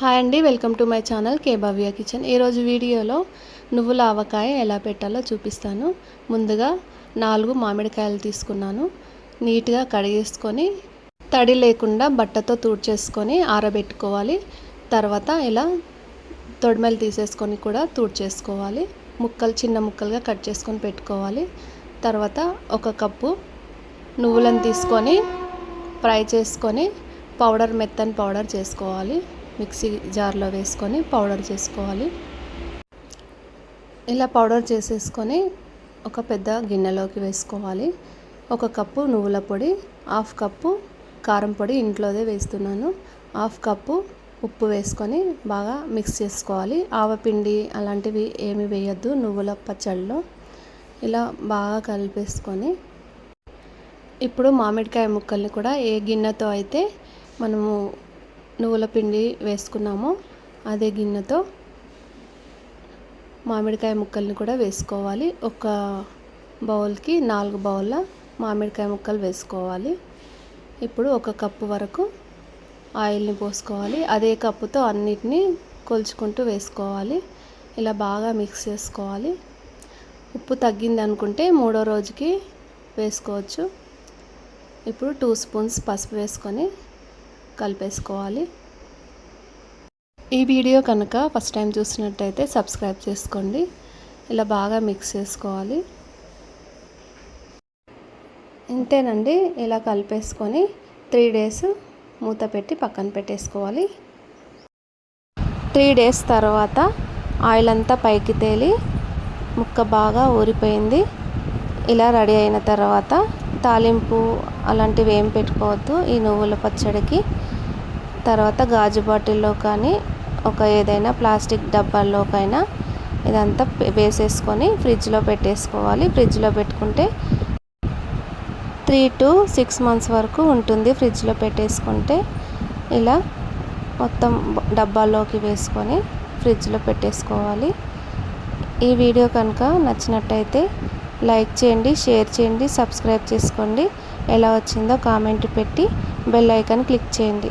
Hi అండి welcome to my channel K Bhavya kitchen. ఈరోజు వీడియోలో నువ్వుల ఆవకాయ ఎలా పెట్టాలో చూపిస్తాను. ముందుగా నాలుగు మామిడికాయలు తీసుకున్నాను. నీట్గా కడిగేసుకొని తడి లేకుండా బట్టతో తూడ్చేసుకొని ఆరబెట్టుకోవాలి. తర్వాత ఇలా తొడిమెలు తీసేసుకొని కూడా తూడ్చేసుకోవాలి. ముక్కలు చిన్న ముక్కలుగా కట్ చేసుకొని పెట్టుకోవాలి. తర్వాత ఒక కప్పు నువ్వులను తీసుకొని ఫ్రై చేసుకొని పౌడర్ మెత్తని పౌడర్ చేసుకోవాలి. మిక్సీ జార్లో వేసుకొని పౌడర్ చేసుకోవాలి. ఇలా పౌడర్ చేసేసుకొని ఒక పెద్ద గిన్నెలోకి వేసుకోవాలి. ఒక కప్పు నువ్వుల పొడి హాఫ్ కప్పు కారం పొడి ఇంట్లోదే వేస్తున్నాను. హాఫ్ కప్పు ఉప్పు వేసుకొని బాగా మిక్స్ చేసుకోవాలి. ఆవపిండి అలాంటివి ఏమి వేయద్దు నువ్వుల పచ్చడిలో ఇలా బాగా కలిపేసుకొని ఇప్పుడు మామిడికాయ ముక్కల్ని కూడా ఏ గిన్నెతో అయితే మనము నువ్వుల పిండి వేసుకున్నామో. అదే గిన్నెతో మామిడికాయ ముక్కల్ని కూడా వేసుకోవాలి. ఒక బౌల్కి నాలుగు బౌల్ల మామిడికాయ ముక్కలు వేసుకోవాలి. ఇప్పుడు ఒక కప్పు వరకు ఆయిల్ని పోసుకోవాలి. అదే కప్పుతో అన్నిటినీ కొలుచుకుంటూ వేసుకోవాలి. ఇలా బాగా మిక్స్ చేసుకోవాలి. ఉప్పు తగ్గింది అనుకుంటే మూడో రోజుకి వేసుకోవచ్చు. ఇప్పుడు టూ స్పూన్స్ పసుపు వేసుకొని కలిపేసుకోవాలి. ఈ వీడియో కనుక ఫస్ట్ టైం చూసినట్టయితే సబ్స్క్రైబ్ చేసుకోండి. ఇలా బాగా మిక్స్ చేసుకోవాలి. ఇంతేనండి. ఇలా కలిపేసుకొని త్రీ డేస్ మూత పెట్టి పక్కన పెట్టేసుకోవాలి. త్రీ డేస్ తర్వాత ఆయిల్ అంతా పైకి తేలి ముక్క బాగా ఊరిపోయింది. ఇలా రెడీ అయిన తర్వాత తాలింపు అలాంటివి ఏం పెట్టుకోవద్దు. ఈ నువ్వుల పచ్చడికి తర్వాత గాజు బాటిల్లో కానీ ఒక ఏదైనా ప్లాస్టిక్ డబ్బాల్లోకైనా ఇదంతా వేసేసుకొని ఫ్రిడ్జ్లో పెట్టేసుకోవాలి. ఫ్రిడ్జ్లో పెట్టుకుంటే త్రీ టు సిక్స్ మంత్స్ వరకు ఉంటుంది ఫ్రిడ్జ్లో పెట్టేసుకుంటే. ఇలా మొత్తం డబ్బాల్లోకి వేసుకొని ఫ్రిడ్జ్లో పెట్టేసుకోవాలి. ఈ వీడియో కనుక నచ్చినట్టయితే లైక్ చేయండి షేర్ చేయండి సబ్స్క్రైబ్ చేసుకోండి. ఎలా వచ్చిందో కామెంట్ పెట్టి బెల్ ఐకాన్ క్లిక్ చేయండి.